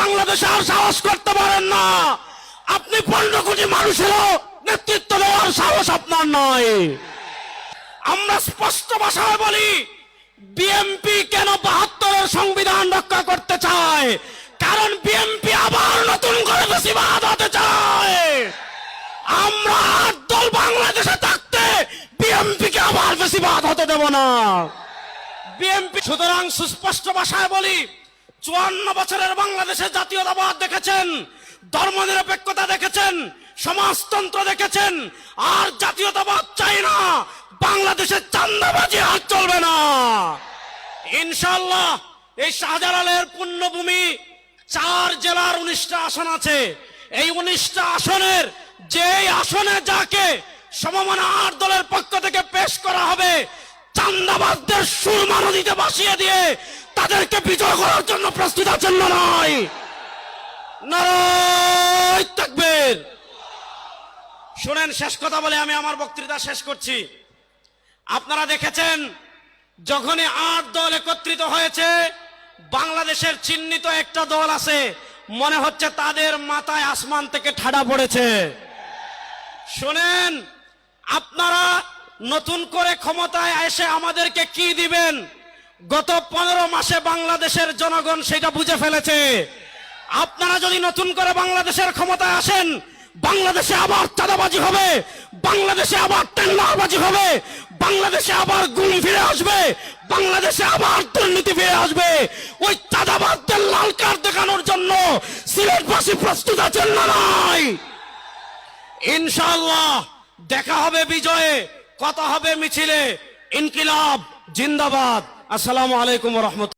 বাংলাদেশে আর সাহস করতে পারেন না। আপনি পনেরো কোটি মানুষেরও নেতৃত্ব দেওয়ার সাহস আপনার নয় আমরা স্পষ্ট ভাষায় বলি বিএমপি কেন বাহাত্তরের সংবিধান রক্ষা করতে চায়? কারণ বিএমপি আবার নতুন করে বেশিবাদ হতে চায়। আমরা আট দল বাংলাদেশে থাকতে বিএমপি কে আবার বেশি বেশিবাদ হতে দেব না। বিএমপি সুতরাং সুস্পষ্ট ভাষায় বলি চুয়ান্ন বছরের বাংলাদেশে জাতীয়তাবাদ দেখেছেন, ধর্মনিরপেক্ষতা দেখেছেন, সমাজতন্ত্র দেখেছেন, আর জাতীয়তাবাদ চাই না, বাংলাদেশে চান্দাবাজি আর চলবে না। ইনশাল্লাহ এই শাহজালালের পুণ্যভূমি চার জেলার উনিশটা আসন আছে। এই উনিশটা আসনের, যেই আসনে যাকে সমমনা আট দলের পক্ষ থেকে পেশ করা হবে চান্দাবাজদের সুরমা নদীতে ভাসিয়ে দিয়ে তাদেরকে বিজয় করার জন্য প্রস্তুত আছেন না নয় নারায় তাকবীর। শুনেন, শেষ কথা বলে আমি আমার বক্তৃতা শেষ করছি। আপনারা দেখেছেন, যখনই আট দল একত্রিত হয়েছে, বাংলাদেশের চিহ্নিত একটা দল আছে, মনে হচ্ছে তাদের মাথায় আসমান থেকে ঠাডা পড়েছে। শোনেন, আপনারা নতুন করে ক্ষমতায় এসে আমাদেরকে কি দিবেন? গত পনেরো মাসে বাংলাদেশের জনগণ সেটা বুঝে ফেলেছে। আপনারা যদি নতুন করে বাংলাদেশের ক্ষমতায় আসেন, বাংলাদেশে আবার চাঁদাবাজি হবে, বাংলাদেশে আবার টেন্ডারবাজি হবে, বাংলাদেশে আবার গুম ফিরে আসবে, বাংলাদেশে আবার দুর্নীতি ফিরে আসবে। ওই চাঁদাবাজদের লাল কার্ড দেখানোর জন্য সিলেটবাসী প্রস্তুত আছেন না নাই? ইনশাআল্লাহ, দেখা হবে বিজয়ে। কথা হবে মিছিলে। ইনকিলাব জিন্দাবাদ। আসসালামু আলাইকুম রহমত